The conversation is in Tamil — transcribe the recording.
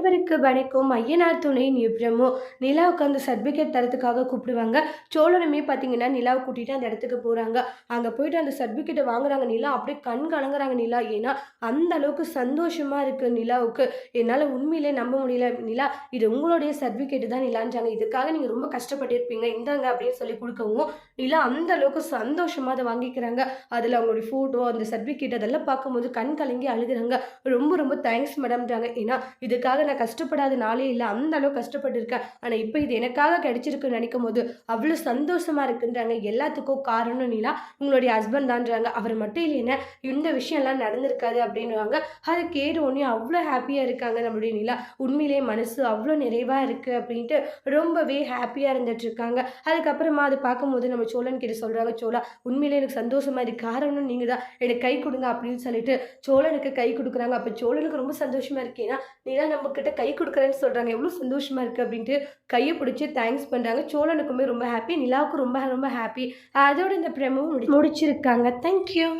அனைவருக்கு வணக்கம். ஐயனார் துணை நிபுணமோ நிலாவுக்கு அந்த சர்டிஃபிகேட் தரத்துக்காக கூப்பிடுவாங்க. சோழனுமே பார்த்தீங்கன்னா நிலாவை கூட்டிகிட்டு அந்த இடத்துக்கு போகிறாங்க அங்கே போயிட்டு அந்த சர்டிஃபிகேட்டை வாங்குறாங்க நிலா. அப்படியே கண் கலங்குறாங்க நிலா. ஏன்னா அந்த அளவுக்கு சந்தோஷமாக இருக்குது நிலாவுக்கு. என்னால் உண்மையிலே நம்ப முடியல. நிலா இது உங்களுடைய சர்டிஃபிகேட் தான் நிலான்றாங்க. இதுக்காக நீங்கள் ரொம்ப கஷ்டப்பட்டிருப்பீங்க. இந்தாங்க அப்படின்னு சொல்லி கொடுக்கவும் நிலா அந்த அளவுக்கு சந்தோஷமாக அதை வாங்கிக்கிறாங்க. அதில் அவங்களுடைய ஃபோட்டோ அந்த சர்டிஃபிகேட் அதெல்லாம் பார்க்கும்போது கண் கலங்கி அழுகுறாங்க. ரொம்ப ரொம்ப தேங்க்ஸ் மேடம்ன்றாங்க ஏன்னா இதுக்காக நான் கஷ்டப்படாத நாளே இல்லை அந்த அளவு கஷ்டப்பட்டுருக்கேன் ஆனால் இப்போ இது எனக்காக கிடைச்சிருக்குன்னு நினைக்கும் போது அவ்வளோ சந்தோஷமா இருக்குன்றாங்க. எல்லாத்துக்கும் காரணம் நிலா. உங்களுடைய ஹஸ்பண்ட் தான்றாங்க. அவர் மட்டும் இல்லைன்னா இந்த விஷயம்லாம் நடந்திருக்காது அப்படின்னுவாங்க. அதை கேட்ட உடனே அவ்வளோ ஹாப்பியாக இருக்காங்க நம்மளுடைய நிலா. உண்மையிலேயே மனசு அவ்வளோ நிறைவாக இருக்குது அப்படின்ட்டு ரொம்பவே ஹாப்பியாக இருந்துட்டு இருக்காங்க. அதுக்கப்புறமா அதை பார்க்கும்போது நம்ம சோழன் கிட்ட சொல்கிறாங்க சோழா உண்மையிலே எனக்கு சந்தோஷமாக இருக்குது காரணம் நீங்கள் தான் எனக்கு கை கொடுங்க அப்படின்னு சொல்லிட்டு சோழனுக்கு கை கொடுக்குறாங்க. அப்போ சோழனுக்கு ரொம்ப சந்தோஷமாக இருக்கேன்னா நிலா நீலா கிட்ட கை கொடுக்குறேன்னு சொல்கிறாங்க எவ்வளோ சந்தோஷமாக இருக்குது அப்படின்ட்டு கையை பிடிச்சி தேங்க்ஸ் பண்ணுறாங்க சோழனுக்குமே ரொம்ப ஹாப்பி நிலாவுக்கும் ரொம்ப ரொம்ப ஹாப்பி அதோட இந்த பிரமும் முடி முடிச்சிருக்காங்க. தேங்க்யூ